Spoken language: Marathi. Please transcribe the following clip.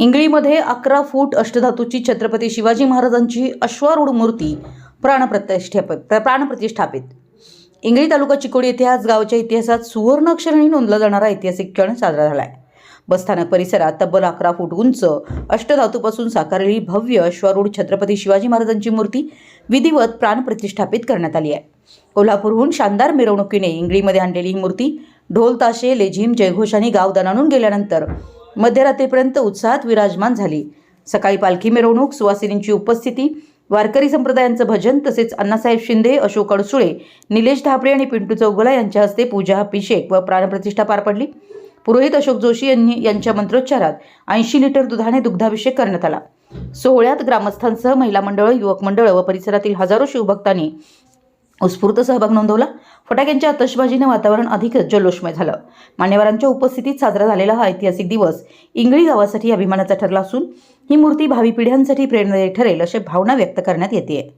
इंगळीमध्ये अकरा फूट अष्टधातूची छत्रपती शिवाजी महाराजांची अश्वारूढ मूर्ती प्राणप्रतिष्ठापित प्राणप्रतिष्ठापित. इंगळी तालुका चिकोडी येथे आज गावच्या इतिहासात सुवर्ण नोंदला जाणारा ऐतिहासिक क्षण साजरा झाला आहे बसस्थानक परिसरात तब्बल अकरा फूट उंच अष्टधातूपासून साकारलेली भव्य अश्वारूढ छत्रपती शिवाजी महाराजांची मूर्ती विधिवत प्राणप्रतिष्ठापित करण्यात आली आहे. कोल्हापूरहून शानदार मिरवणुकीने इंगळीमध्ये आणलेली ही मूर्ती ढोल ताशे लेझिम जयघोषांनी गाव दणाणून गेल्यानंतर मध्यरात्रीपर्यंत उत्साहात विराजमान झाली. सकाळी पालखी मिरवणूक सुवासिनींची उपस्थिती वारकरी संप्रदायांचं भजन तसेच अण्णासाहेब शिंदे अशोक अडसुळे निलेश धाबळे आणि पिंटू चौगुला यांच्या हस्ते पूजा अभिषेक व प्राणप्रतिष्ठा पार पडली. पुरोहित अशोक जोशी यांनी यांच्या मंत्रोच्चारात ऐंशी लिटर दुधाने दुग्धाभिषेक करण्यात आला. सोहळ्यात ग्रामस्थांसह महिला मंडळ युवक मंडळ व परिसरातील हजारो शिवभक्तांनी उत्स्फूर्त सहभाग नोंदवला. फटाक्यांच्या आतषबाजीने वातावरण अधिकच जल्लोषमय झालं. मान्यवरांच्या उपस्थितीत साजरा झालेला हा ऐतिहासिक दिवस इंगळी गावासाठी अभिमानाचा ठरला असून ही मूर्ती भावी पिढ्यांसाठी प्रेरणादायी ठरेल अशी भावना व्यक्त करण्यात येते